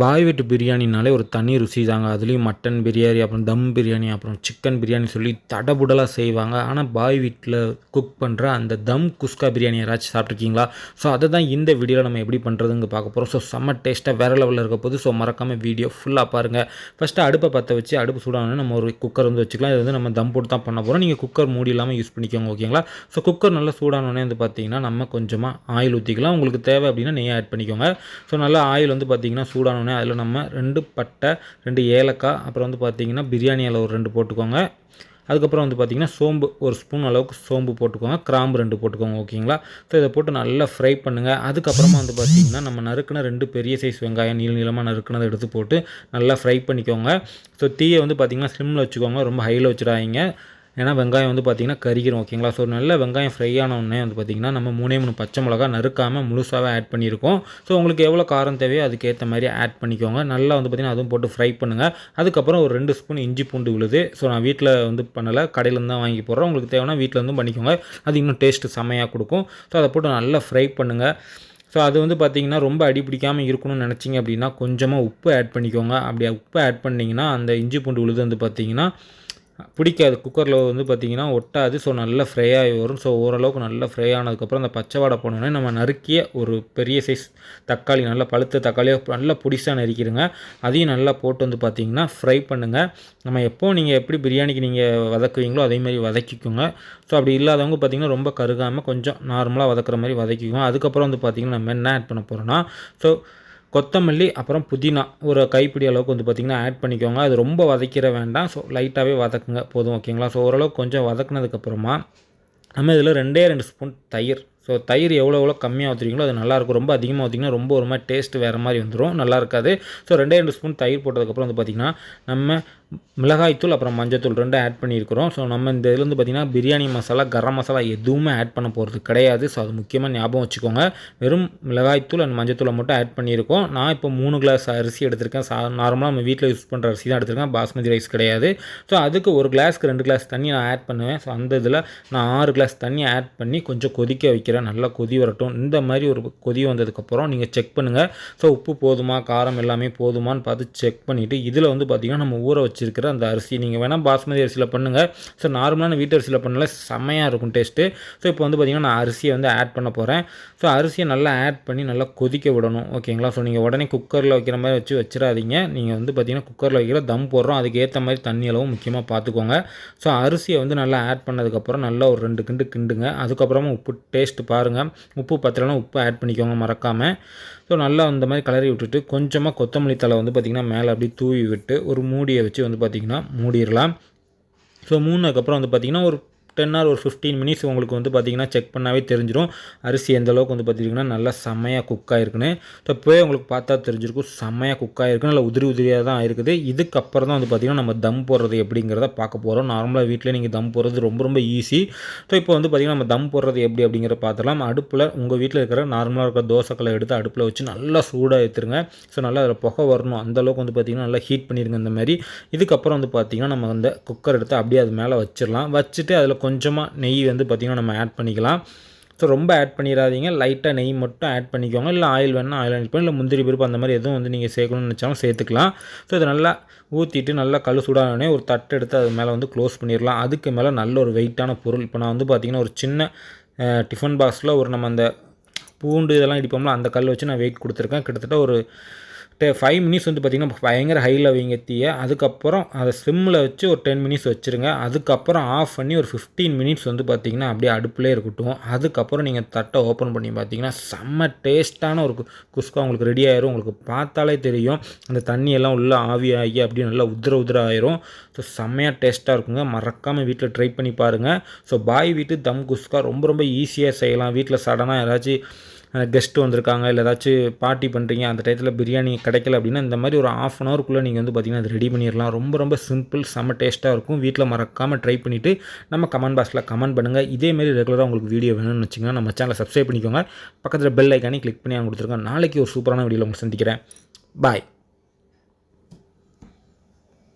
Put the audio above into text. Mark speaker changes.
Speaker 1: பாய் வீட்டு பிரியாணினாலே ஒரு தனி ருசி தாங்க. அதுலேயும் மட்டன் பிரியாணி அப்புறம் தம் பிரியாணி அப்புறம் சிக்கன் பிரியாணி சொல்லி தடபுடலாக செய்வாங்க. ஆனால் பாய் வீட்டில் குக் பண்ணுற அந்த தம் குஸ்கா பிரியாணி யாராச்சும் சாப்பிட்ருக்கீங்களா ஸோ அதை தான் இந்த வீடியோவில் நம்ம எப்படி பண்ணுறதுங்க பார்க்க போகிறோம் ஸோ செம்ம டேஸ்ட்டாக வேறு லெவலில் இருக்க போது ஸோ மறக்காமல் வீடியோ ஃபுல்லாக பாருங்கள் ஃபஸ்ட்டு அடுப்பை பற்ற வச்சு அடுப்பு சூடானே நம்ம ஒரு குக்கர் வந்து வச்சுக்கலாம். இது வந்து நம்ம தம் போட்டு தான் பண்ண போகிறோம் நீங்கள் குக்கர் மூடி இல்லாமல் யூஸ் பண்ணிக்கோங்க ஓகேங்களா ஸோ குக்கர் நல்லா சூடானோடனே வந்து பார்த்தீங்கன்னா நம்ம கொஞ்சமாக ஆயில் ஊற்றிக்கலாம் உங்களுக்கு தேவை அப்படின்னா நெய் ஆட் பண்ணிக்கோங்க. ஸோ நல்லா ஆயில் வந்து பார்த்தீங்கன்னா சூடானோடனே அதில் நம்ம ரெண்டு பட்டை ரெண்டு ஏலக்காய் அப்புறம் வந்து பார்த்திங்கன்னா பிரியாணி அளவு ஒரு ரெண்டு போட்டுக்கோங்க. அதுக்கப்புறம் வந்து பார்த்திங்கன்னா சோம்பு ஒரு ஸ்பூன் அளவுக்கு சோம்பு போட்டுக்கோங்க. கிராம்பு ரெண்டு போட்டுக்கோங்க ஓகேங்களா? ஸோ இதை போட்டு நல்லா ஃப்ரை பண்ணுங்கள் அதுக்கப்புறமா வந்து பார்த்திங்கன்னா நம்ம நறுக்கின ரெண்டு பெரிய சைஸ் வெங்காயம் நீள நீளமாக நறுக்கினதை எடுத்து போட்டு நல்லா ஃப்ரை பண்ணிக்கோங்க. ஸோ தீயை வந்து பார்த்திங்கன்னா ஸ்லிம்மில் வச்சுக்கோங்க. ரொம்ப ஹையில் வச்சுடாதீங்க. ஏன்னா வெங்காயம் வந்து பார்த்திங்கன்னா கறிக்கிறோம் ஓகேங்களா ஸோ நல்ல வெங்காயம் ஃப்ரை ஆனவுடனே வந்து பார்த்திங்கன்னா நம்ம மூணே மூணு பச்சை மிளகா நறுக்காமல் முழுசாகவே ஆட் பண்ணியிருக்கோம். ஸோ உங்களுக்கு எவ்வளோ காரம் தேவையோ அதுக்கேற்ற மாதிரி ஆட் பண்ணிக்கோங்க. நல்லா வந்து பார்த்திங்கன்னா அதுவும் போட்டு ஃப்ரை பண்ணுங்கள் அதுக்கப்புறம் ஒரு ரெண்டு ஸ்பூன் இஞ்சி பூண்டு விழுது. ஸோ நான் வீட்டில் வந்து பண்ணலை. கடையிலேருந்து தான் வாங்கி போடுறேன் உங்களுக்கு தேவைன்னா வீட்டில் பண்ணிக்கோங்க. அது இன்னும் டேஸ்ட்டு செம்மையாக கொடுக்கும். ஸோ அதை போட்டு நல்லா ஃப்ரை பண்ணுங்கள் ஸோ அது வந்து பார்த்திங்கன்னா ரொம்ப அடி பிடிக்காமல் இருக்கணும்னு நினச்சிங்க அப்படின்னா கொஞ்சமாக உப்பு ஆட் பண்ணிக்கோங்க. அப்படி உப்பு ஆட் பண்ணிங்கன்னா அந்த இஞ்சி பூண்டு விழுது வந்து பார்த்திங்கன்னா பிடிக்காது. குக்கரில் வந்து பார்த்திங்கன்னா ஒட்டாது. ஸோ நல்லா ஃப்ரை ஆகி வரும். ஸோ ஓரளவுக்கு நல்லா ஃப்ரை ஆனதுக்கப்புறம் அந்த பச்சை வாடை போனோடனே நம்ம நறுக்கிய ஒரு பெரிய சைஸ் தக்காளி நல்லா பழுத்த தக்காளியை நல்லா புடிசாக நறுக்கிடுங்க. அதையும் நல்லா போட்டு வந்து பார்த்திங்கன்னா ஃப்ரை பண்ணுங்கள் நம்ம எப்போ நீங்கள் எப்படி பிரியாணிக்கு நீங்கள் வதக்குவீங்களோ அதேமாதிரி வதக்கிக்கோங்க. ஸோ அப்படி இல்லாதவங்க பார்த்திங்கன்னா ரொம்ப கருகாமல் கொஞ்சம் நார்மலாக வதக்குற மாதிரி வதக்கிக்குவோம் அதுக்கப்புறம் வந்து பார்த்திங்கன்னா நம்ம என்ன ஆட் பண்ண போகிறோன்னா ஸோ கொத்தமல்லி அப்புறம் புதினா. ஒரு கைப்பிடி அளவுக்கு வந்து பார்த்திங்கன்னா ஆட் பண்ணிக்கோங்க. அது ரொம்ப வதக்கிற வேண்டாம். ஸோ லைட்டாகவே வதக்குங்க. போதும் ஓகேங்களா ஸோ ஓரளவுக்கு கொஞ்சம் வதக்குனதுக்கப்புறமா நம்ம இதில் ரெண்டே ரெண்டு ஸ்பூன் தயிர். ஸோ தயிர் எவ்வளோ எவ்வளோ கம்மியாக ஊற்றுறீங்களோ அது நல்லாயிருக்கும் ரொம்ப அதிகமாக ஊற்றிங்கன்னா ரொம்ப ஒரு மாதிரி டேஸ்ட்டு வேறு மாதிரி வந்துடும் நல்லா இருக்காது. ஸோ ரெண்டே ரெண்டு ஸ்பூன் தயிர் போட்டதுக்கப்புறம் வந்து பார்த்திங்கன்னா நம்ம மிளகாய்த்தூள் அப்புறம் மஞ்சத்தூள் ரெண்டும் ஆட் பண்ணியிருக்கிறோம். ஸோ நம்ம இந்த இதில் வந்து பார்த்திங்கன்னா பிரியாணி மசாலா கரம் மசாலா எதுவுமே ஆட் பண்ண போகிறது கிடையாது. ஸோ அது முக்கியமாக ஞாபகம் வச்சுக்கோங்க. வெறும் மிளகாய்த்தூள் அண்ட் மஞ்சத்தூளை மட்டும் ஆட் பண்ணியிருக்கோம். நான் இப்போ மூணு கிளாஸ் அரிசி எடுத்திருக்கேன். சா நார்மலாக நம்ம வீட்டில் யூஸ் பண்ணுற அரிசி தான் எடுத்திருக்கேன். பாஸ்மதி ரைஸ் கிடையாது. ஸோ அதுக்கு ஒரு கிளாஸ்க்கு ரெண்டு கிளாஸ் தண்ணி நான் ஆட் பண்ணுவேன். ஸோ அந்த இதில் நான் ஆறு கிளாஸ் தண்ணி ஆட் பண்ணி கொஞ்சம் கொதிக்க வைக்கிறேன். நல்லா கொதி வரட்டும். இந்த மாதிரி ஒரு கொதி வந்ததுக்கப்புறம் நீங்கள் செக் பண்ணுங்கள் ஸோ உப்பு போதுமா? காரம் எல்லாமே போதுமான்னு பார்த்து செக் பண்ணிவிட்டு இதில் வந்து பார்த்திங்கன்னா நம்ம ஊற வச்சு வச்சுருக்கிற அந்த அரிசி. நீங்கள் வேணால் பாஸ்மதி அரிசியில் பண்ணுங்கள் ஸோ நார்மலான வீட்டு அரிசியில் பண்ணல செம்மையாக இருக்கும் டேஸ்ட்டு ஸோ இப்போ வந்து பார்த்திங்கன்னா நான் அரிசியை வந்து ஆட் பண்ண போகிறேன் ஸோ அரிசியை நல்லா ஆட் பண்ணி நல்லா கொதிக்க விடணும் ஓகேங்களா ஸோ நீங்கள் உடனே குக்கரில் வைக்கிற மாதிரி வச்சு வச்சிடாதீங்க. நீங்கள் வந்து பார்த்திங்கன்னா குக்கரில் வைக்கிற தம் போடுறோம். அதுக்கேற்ற மாதிரி தண்ணி அளவும் முக்கியமாக பார்த்துக்கோங்க ஸோ அரிசியை வந்து நல்லா ஆட் பண்ணதுக்கப்புறம் நல்லா ஒரு ரெண்டு கிண்டு கிண்டுங்க. அதுக்கப்புறமா உப்பு டேஸ்ட்டு பாருங்கள் உப்பு பத்திரம்னா உப்பு ஆட் பண்ணிக்கோங்க மறக்காமல் ஸோ நல்லா அந்த மாதிரி கலரி விட்டுட்டு கொஞ்சமாக கொத்தமல்லி தலை வந்து பார்த்திங்கன்னா மேலே அப்படி தூவி விட்டு ஒரு மூடியை வச்சு வந்து பார்த்திங்கன்னா மூடிடலாம். ஸோ மூணுக்கப்புறம் வந்து பார்த்திங்கன்னா ஒரு டென் ஆர் ஒரு ஃபிஃப்டீன் மினிட்ஸ் உங்களுக்கு வந்து பார்த்திங்கன்னா செக் பண்ணாவே தெரிஞ்சிடும் அரிசி எந்தளவுக்கு வந்து பார்த்திங்கன்னா நல்லா செம்மையாக குக் ஆகிருக்குன்னு ஸோ இப்போவே உங்களுக்கு பார்த்தா தெரிஞ்சிருக்கும். செம்மையாக குக் ஆகிருக்கு நல்லா உதிரி உதிரியாக தான் இருக்குது. இதுக்கப்புறம் தான் வந்து பார்த்திங்கன்னா நம்ம தம் போடுறது எப்படிங்கிறத பார்க்க போகிறோம் நார்மலாக வீட்டில் நீங்கள் தம் போடுறது ரொம்ப ரொம்ப ஈஸி ஸோ இப்போ வந்து பார்த்திங்கன்னா நம்ம தம் போடுறது எப்படி அப்படிங்கிறத பார்த்துலாம் அடுப்பில் உங்கள் வீட்டில் இருக்கிற நார்மலாக இருக்கிற தோசைக்களை எடுத்து அடுப்பில் வச்சு நல்லா சூடாக ஏற்றுருங்க ஸோ நல்லா அதில் புகை வரணும். அந்தளவுக்கு வந்து பார்த்திங்கன்னா நல்லா ஹீட் பண்ணிடுங்க இந்த மாதிரி. இதுக்கப்புறம் வந்து பார்த்திங்கன்னா நம்ம அந்த குக்கர் எடுத்து அப்படியே அது மேலே வச்சிடலாம். வச்சுட்டு அதில் கொஞ்சமாக நெய் வந்து பார்த்திங்கன்னா நம்ம ஆட் பண்ணிக்கலாம். ஸோ ரொம்ப ஆட் பண்ணிடாதீங்க. லைட்டாக நெய் மட்டும் ஆட் பண்ணிக்கோங்க. இல்லை ஆயில் வேணால் ஆயில் ஆட் பண்ணி இல்லை முந்திரி பருப்பு அந்த மாதிரி எதுவும் வந்து நீங்கள் சேர்க்கணும்னு நினச்சாலும் சேர்த்துக்கலாம். ஸோ இதை நல்லா ஊற்றிட்டு நல்லா கல் சூடானே ஒரு தட்டு எடுத்து அது மேலே வந்து க்ளோஸ் பண்ணிடலாம். அதுக்கு மேலே நல்ல ஒரு வெயிட்டான பொருள். இப்போ நான் வந்து பார்த்திங்கன்னா ஒரு சின்ன டிஃபன் பாக்ஸில் ஒரு நம்ம அந்த பூண்டு இதெல்லாம் இடிப்போம்ல அந்த கல் வச்சு நான் வெயிட் கொடுத்துருக்கேன். கிட்டத்தட்ட ஒரு டெ ஃபைவ் மினிட்ஸ் வந்து பார்த்திங்கன்னா பயங்கர ஹையில் வைங்க தீய. அதுக்கப்புறம் அதை ஸ்லிம்மில் வச்சு ஒரு டென் மினிட்ஸ் வச்சுருங்க. அதுக்கப்புறம் ஆஃப் பண்ணி ஒரு ஃபிஃப்டீன் மினிட்ஸ் வந்து பார்த்திங்கன்னா அப்படியே அடுப்பிலே இருக்கட்டும். அதுக்கப்புறம் நீங்கள் தட்டை ஓப்பன் பண்ணி பார்த்தீங்கன்னா செம்ம டேஸ்ட்டான ஒரு குஸ்கா உங்களுக்கு ரெடி ஆயிரும். உங்களுக்கு பார்த்தாலே தெரியும். அந்த தண்ணியெல்லாம் உள்ளே ஆவி ஆகி அப்படியே நல்லா உதிர உதிர ஆயிரும். ஸோ செம்மையாக டேஸ்ட்டாக இருக்குங்க. மறக்காமல் வீட்டில் ட்ரை பண்ணி பாருங்கள் ஸோ பாய் வீட்டு தம் குஸ்கா ரொம்ப ரொம்ப ஈஸியாக செய்யலாம். வீட்டில் சடனாக ஏதாச்சும் கெஸ்ட்டு வந்திருக்காங்க இல்லை ஏதாச்சும் பார்ட்டி பண்ணுறீங்க அந்த டயத்தில் பிரியாணி கிடைக்கல அப்படின்னா இந்த மாதிரி ஒரு ஆஃப் அன் ஹவருக்குள்ளே நீங்கள் வந்து பார்த்திங்கன்னா அது ரெடி பண்ணிடலாம் ரொம்ப ரொம்ப சிம்பிள் செம்ம டேஸ்ட்டாக இருக்கும். வீட்டில் மறக்காமல் ட்ரை பண்ணிவிட்டு நம்ம கமெண்ட் பாக்ஸில் கமெண்ட் பண்ணுங்கள் இதேமாரி ரெகுலராக உங்களுக்கு வீடியோ வேணும்னு வச்சிங்கன்னா நம்ம சேனலை சப்ஸ்கிரைப் பண்ணிக்கோங்க. பக்கத்தில் பெல் ஐக்கானே கிளிக் பண்ணி அவங்க கொடுத்துருக்கோம் நாளைக்கு ஒரு சூப்பரான வீடியோவில் உங்களுக்கு சந்திக்கிறேன். பாய்